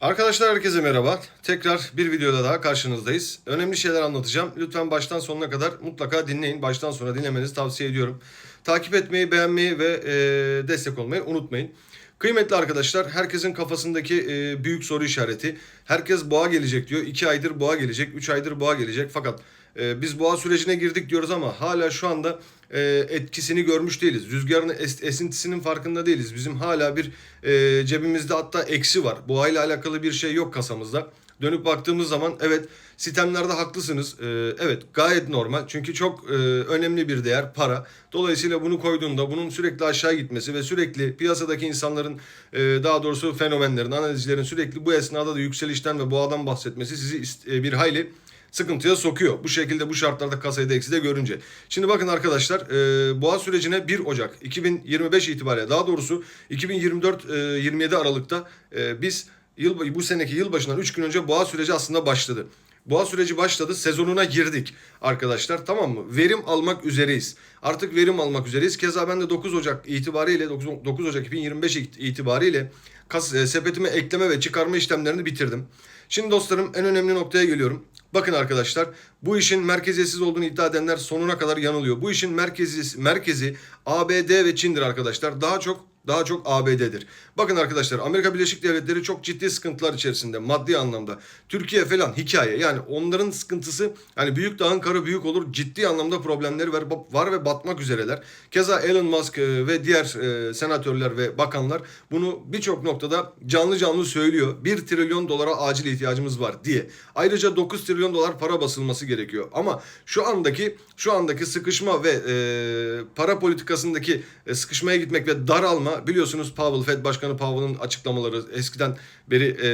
Arkadaşlar herkese merhaba. Tekrar bir videoda daha karşınızdayız. Önemli şeyler anlatacağım. Lütfen baştan sonuna kadar mutlaka dinleyin. Baştan sona dinlemenizi tavsiye ediyorum. Takip etmeyi, beğenmeyi ve e, destek olmayı unutmayın. Kıymetli arkadaşlar, herkesin kafasındaki e, büyük soru işareti. Herkes boğa gelecek diyor. 2 aydır boğa gelecek, 3 aydır boğa gelecek. Fakat e, biz boğa sürecine girdik diyoruz ama hala şu anda e, etkisini görmüş değiliz. Rüzgarın es- esintisinin farkında değiliz. Bizim hala bir e, cebimizde hatta eksi var. Boğayla alakalı bir şey yok kasamızda. Dönüp baktığımız zaman evet sistemlerde haklısınız. Ee, evet gayet normal. Çünkü çok e, önemli bir değer para. Dolayısıyla bunu koyduğunda bunun sürekli aşağı gitmesi ve sürekli piyasadaki insanların e, daha doğrusu fenomenlerin, analizcilerin sürekli bu esnada da yükselişten ve boğadan bahsetmesi sizi e, bir hayli sıkıntıya sokuyor. Bu şekilde bu şartlarda kasayı da ekside görünce. Şimdi bakın arkadaşlar e, boğa sürecine 1 Ocak 2025 itibariyle daha doğrusu 2024-27 Aralık'ta e, biz yıl bu seneki yılbaşından 3 gün önce boğa süreci aslında başladı. Boğa süreci başladı. Sezonuna girdik arkadaşlar tamam mı? Verim almak üzereyiz. Artık verim almak üzereyiz. Keza ben de 9 Ocak itibariyle 9, 9 Ocak 2025 it- itibariyle kas, e, sepetime ekleme ve çıkarma işlemlerini bitirdim. Şimdi dostlarım en önemli noktaya geliyorum. Bakın arkadaşlar bu işin merkeziyetsiz olduğunu iddia edenler sonuna kadar yanılıyor. Bu işin merkezi, merkezi ABD ve Çin'dir arkadaşlar. Daha çok daha çok ABD'dir. Bakın arkadaşlar Amerika Birleşik Devletleri çok ciddi sıkıntılar içerisinde maddi anlamda. Türkiye falan hikaye yani onların sıkıntısı yani büyük dağın karı büyük olur ciddi anlamda problemleri var, var ve batmak üzereler. Keza Elon Musk e, ve diğer e, senatörler ve bakanlar bunu birçok noktada canlı canlı söylüyor. 1 trilyon dolara acil ihtiyacımız var diye. Ayrıca 9 trilyon dolar para basılması gerekiyor. Ama şu andaki şu andaki sıkışma ve e, para politikasındaki sıkışmaya gitmek ve daralma biliyorsunuz Powell Fed Başkanı Powell'ın açıklamaları eskiden beri e,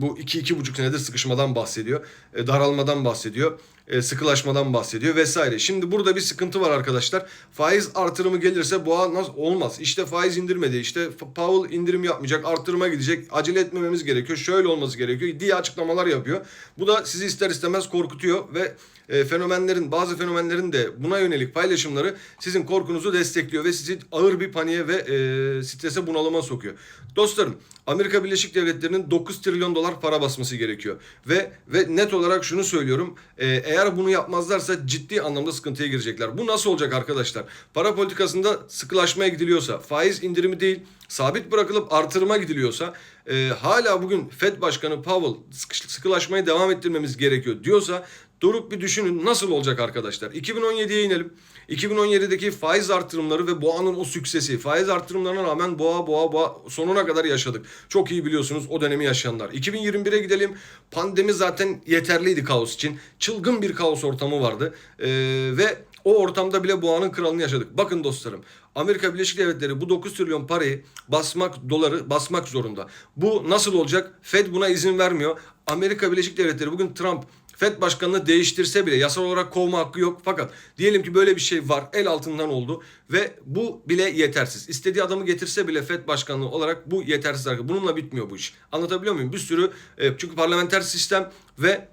bu 2-2,5 senedir sıkışmadan bahsediyor. E, daralmadan bahsediyor. E, sıkılaşmadan bahsediyor vesaire. Şimdi burada bir sıkıntı var arkadaşlar. Faiz artırımı gelirse boğa nasıl olmaz. İşte faiz indirmedi. İşte Powell indirim yapmayacak, artırıma gidecek. Acele etmememiz gerekiyor. Şöyle olması gerekiyor diye açıklamalar yapıyor. Bu da sizi ister istemez korkutuyor ve e, fenomenlerin bazı fenomenlerin de buna yönelik paylaşımları sizin korkunuzu destekliyor ve sizi ağır bir paniğe ve e, strese bunalıma sokuyor. Dostlarım Amerika Birleşik Devletleri'nin 9 trilyon dolar para basması gerekiyor. Ve ve net olarak şunu söylüyorum. e, eğer bunu yapmazlarsa ciddi anlamda sıkıntıya girecekler. Bu nasıl olacak arkadaşlar? Para politikasında sıkılaşmaya gidiliyorsa, faiz indirimi değil, sabit bırakılıp artırıma gidiliyorsa, e, hala bugün Fed Başkanı Powell sıkılaşmayı devam ettirmemiz gerekiyor diyorsa Durup bir düşünün nasıl olacak arkadaşlar? 2017'ye inelim. 2017'deki faiz artırımları ve boğanın o süksesi. Faiz artırımlarına rağmen boğa boğa boğa sonuna kadar yaşadık. Çok iyi biliyorsunuz o dönemi yaşayanlar. 2021'e gidelim. Pandemi zaten yeterliydi kaos için. Çılgın bir kaos ortamı vardı. Ee, ve o ortamda bile boğanın kralını yaşadık. Bakın dostlarım Amerika Birleşik Devletleri bu 9 trilyon parayı basmak doları basmak zorunda. Bu nasıl olacak? Fed buna izin vermiyor. Amerika Birleşik Devletleri bugün Trump Fed başkanını değiştirse bile yasal olarak kovma hakkı yok. Fakat diyelim ki böyle bir şey var. El altından oldu ve bu bile yetersiz. İstediği adamı getirse bile Fed başkanlığı olarak bu yetersiz. Bununla bitmiyor bu iş. Anlatabiliyor muyum? Bir sürü e, çünkü parlamenter sistem ve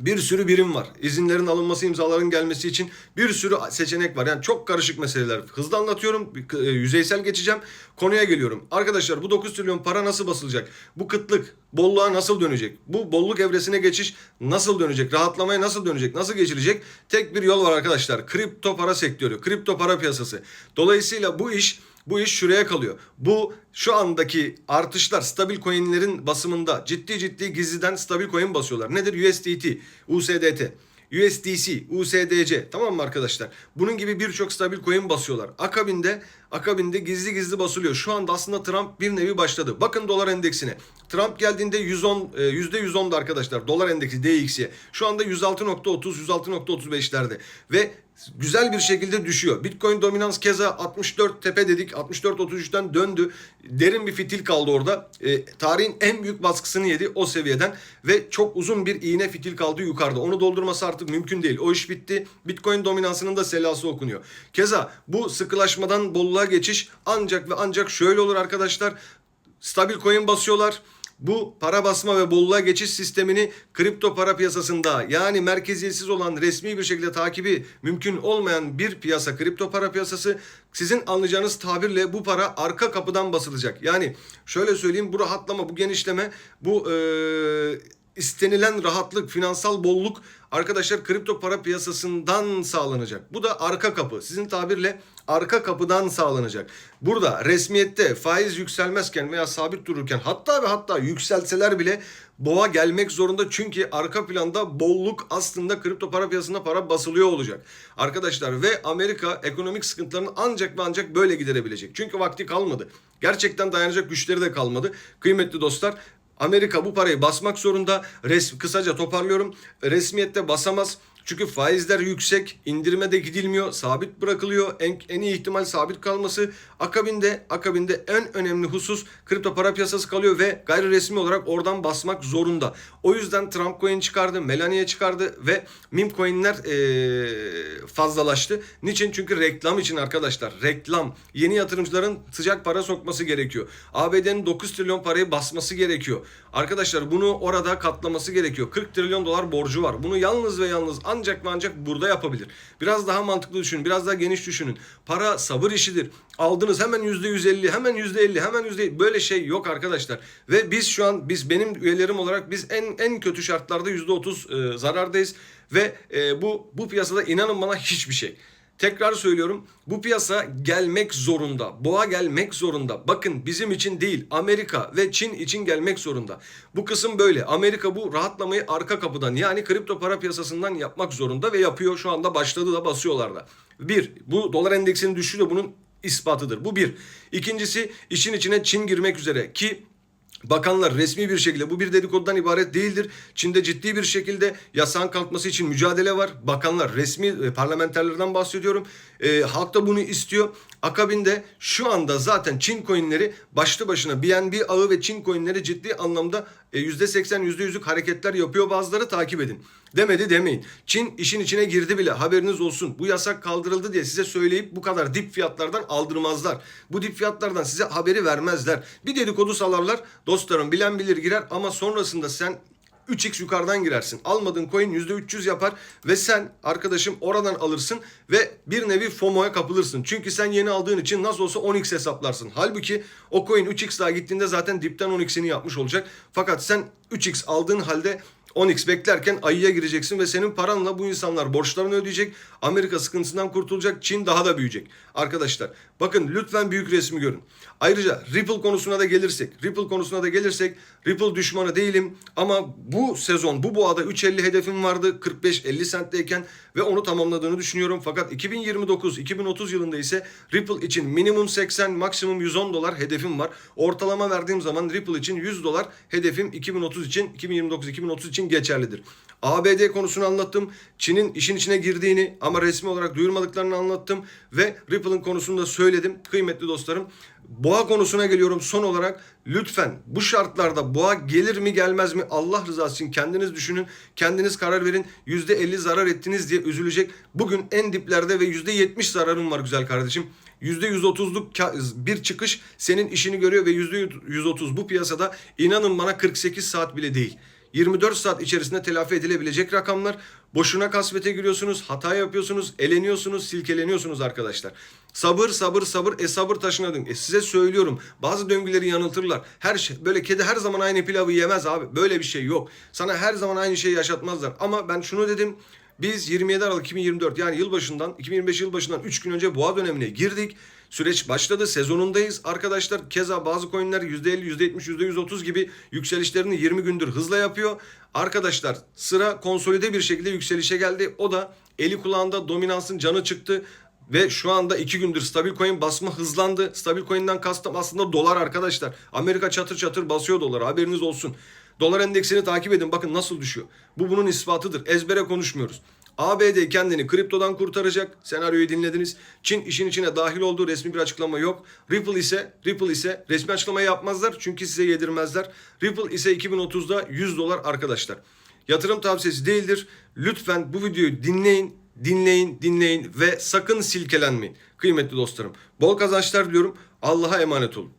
bir sürü birim var. İzinlerin alınması, imzaların gelmesi için bir sürü seçenek var. Yani çok karışık meseleler. Hızlı anlatıyorum, e, yüzeysel geçeceğim. Konuya geliyorum. Arkadaşlar bu 9 trilyon para nasıl basılacak? Bu kıtlık bolluğa nasıl dönecek? Bu bolluk evresine geçiş nasıl dönecek? Rahatlamaya nasıl dönecek? Nasıl geçilecek? Tek bir yol var arkadaşlar. Kripto para sektörü, kripto para piyasası. Dolayısıyla bu iş bu iş şuraya kalıyor. Bu şu andaki artışlar stabil coinlerin basımında ciddi ciddi gizliden stabil coin basıyorlar. Nedir? USDT, USDT. USDC, USDC tamam mı arkadaşlar? Bunun gibi birçok stabil coin basıyorlar. Akabinde akabinde gizli gizli basılıyor. Şu anda aslında Trump bir nevi başladı. Bakın dolar endeksine. Trump geldiğinde 110 e, %110'da arkadaşlar dolar endeksi DXY. Şu anda 106.30 106.35'lerde ve güzel bir şekilde düşüyor. Bitcoin dominans keza 64 tepe dedik. 64.33'ten döndü. Derin bir fitil kaldı orada. E, tarihin en büyük baskısını yedi o seviyeden ve çok uzun bir iğne fitil kaldı yukarıda. Onu doldurması artık mümkün değil. O iş bitti. Bitcoin dominansının da selası okunuyor. Keza bu sıkılaşmadan bolluğa geçiş ancak ve ancak şöyle olur arkadaşlar. Stabil coin basıyorlar. bu para basma ve bolluğa geçiş sistemini kripto para piyasasında yani merkeziyetsiz olan resmi bir şekilde takibi mümkün olmayan bir piyasa kripto para piyasası sizin anlayacağınız tabirle bu para arka kapıdan basılacak. Yani şöyle söyleyeyim bu rahatlama bu genişleme bu eee istenilen rahatlık, finansal bolluk arkadaşlar kripto para piyasasından sağlanacak. Bu da arka kapı. Sizin tabirle arka kapıdan sağlanacak. Burada resmiyette faiz yükselmezken veya sabit dururken hatta ve hatta yükselseler bile boğa gelmek zorunda çünkü arka planda bolluk aslında kripto para piyasasında para basılıyor olacak. Arkadaşlar ve Amerika ekonomik sıkıntılarını ancak ve ancak böyle giderebilecek. Çünkü vakti kalmadı. Gerçekten dayanacak güçleri de kalmadı. Kıymetli dostlar Amerika bu parayı basmak zorunda. Res, kısaca toparlıyorum. Resmiyette basamaz. Çünkü faizler yüksek, indirime de gidilmiyor, sabit bırakılıyor. En, en iyi ihtimal sabit kalması. Akabinde akabinde en önemli husus kripto para piyasası kalıyor ve gayri resmi olarak oradan basmak zorunda. O yüzden Trump coin çıkardı, Melania çıkardı ve meme coinler ee, fazlalaştı. Niçin? Çünkü reklam için arkadaşlar. Reklam. Yeni yatırımcıların sıcak para sokması gerekiyor. ABD'nin 9 trilyon parayı basması gerekiyor. Arkadaşlar bunu orada katlaması gerekiyor. 40 trilyon dolar borcu var. Bunu yalnız ve yalnız ancak ve ancak burada yapabilir. Biraz daha mantıklı düşünün. Biraz daha geniş düşünün. Para sabır işidir. Aldınız hemen %150, hemen %50, hemen %50. Böyle şey yok arkadaşlar. Ve biz şu an biz benim üyelerim olarak biz en en kötü şartlarda %30 e, zarardayız ve e, bu bu piyasada inanın bana hiçbir şey. Tekrar söylüyorum bu piyasa gelmek zorunda. Boğa gelmek zorunda. Bakın bizim için değil Amerika ve Çin için gelmek zorunda. Bu kısım böyle. Amerika bu rahatlamayı arka kapıdan yani kripto para piyasasından yapmak zorunda ve yapıyor. Şu anda başladı da basıyorlar da. Bir, bu dolar endeksinin düşüşü de bunun ispatıdır. Bu bir. İkincisi işin içine Çin girmek üzere ki Bakanlar resmi bir şekilde bu bir dedikodudan ibaret değildir. Çin'de ciddi bir şekilde yasağın kalkması için mücadele var. Bakanlar resmi e, parlamenterlerden bahsediyorum. E, halk da bunu istiyor. Akabinde şu anda zaten Çin coinleri başlı başına BNB ağı ve Çin coinleri ciddi anlamda e, %80 %100'lük hareketler yapıyor. Bazıları takip edin. Demedi demeyin. Çin işin içine girdi bile haberiniz olsun. Bu yasak kaldırıldı diye size söyleyip bu kadar dip fiyatlardan aldırmazlar. Bu dip fiyatlardan size haberi vermezler. Bir dedikodu salarlar. Dostlarım bilen bilir girer ama sonrasında sen 3x yukarıdan girersin. Almadığın coin %300 yapar ve sen arkadaşım oradan alırsın ve bir nevi FOMO'ya kapılırsın. Çünkü sen yeni aldığın için nasıl olsa 10x hesaplarsın. Halbuki o coin 3x daha gittiğinde zaten dipten 10x'ini yapmış olacak. Fakat sen 3x aldığın halde 10x beklerken ayıya gireceksin ve senin paranla bu insanlar borçlarını ödeyecek. Amerika sıkıntısından kurtulacak. Çin daha da büyüyecek. Arkadaşlar bakın lütfen büyük resmi görün. Ayrıca Ripple konusuna da gelirsek. Ripple konusuna da gelirsek. Ripple düşmanı değilim ama bu sezon bu boğada 3.50 hedefim vardı. 45-50 centteyken ve onu tamamladığını düşünüyorum. Fakat 2029-2030 yılında ise Ripple için minimum 80 maksimum 110 dolar hedefim var. Ortalama verdiğim zaman Ripple için 100 dolar hedefim 2030 için 2029-2030 için geçerlidir. ABD konusunu anlattım. Çin'in işin içine girdiğini ama resmi olarak duyurmadıklarını anlattım. Ve Ripple'ın konusunu da söyledim. Kıymetli dostlarım. Boğa konusuna geliyorum son olarak. Lütfen bu şartlarda boğa gelir mi gelmez mi Allah rızası için kendiniz düşünün. Kendiniz karar verin. %50 zarar ettiniz diye üzülecek. Bugün en diplerde ve %70 zararım var güzel kardeşim. %130'luk bir çıkış senin işini görüyor ve %130 bu piyasada inanın bana 48 saat bile değil. 24 saat içerisinde telafi edilebilecek rakamlar. Boşuna kasvete giriyorsunuz, hata yapıyorsunuz, eleniyorsunuz, silkeleniyorsunuz arkadaşlar. Sabır, sabır, sabır. E sabır taşına dön. E size söylüyorum. Bazı döngüleri yanıltırlar. Her şey böyle kedi her zaman aynı pilavı yemez abi. Böyle bir şey yok. Sana her zaman aynı şeyi yaşatmazlar. Ama ben şunu dedim. Biz 27 Aralık 2024 yani yılbaşından 2025 yılbaşından 3 gün önce boğa dönemine girdik. Süreç başladı. Sezonundayız. Arkadaşlar keza bazı coinler %50, %70, %130 gibi yükselişlerini 20 gündür hızla yapıyor. Arkadaşlar sıra konsolide bir şekilde yükselişe geldi. O da eli kulağında dominansın canı çıktı. Ve şu anda iki gündür stabil coin basma hızlandı. Stabil coin'den kastım aslında dolar arkadaşlar. Amerika çatır çatır basıyor doları haberiniz olsun. Dolar endeksini takip edin bakın nasıl düşüyor. Bu bunun ispatıdır. Ezbere konuşmuyoruz. ABD kendini kriptodan kurtaracak. Senaryoyu dinlediniz. Çin işin içine dahil olduğu resmi bir açıklama yok. Ripple ise Ripple ise resmi açıklama yapmazlar çünkü size yedirmezler. Ripple ise 2030'da 100 dolar arkadaşlar. Yatırım tavsiyesi değildir. Lütfen bu videoyu dinleyin, dinleyin, dinleyin ve sakın silkelenmeyin. Kıymetli dostlarım. Bol kazançlar diliyorum. Allah'a emanet olun.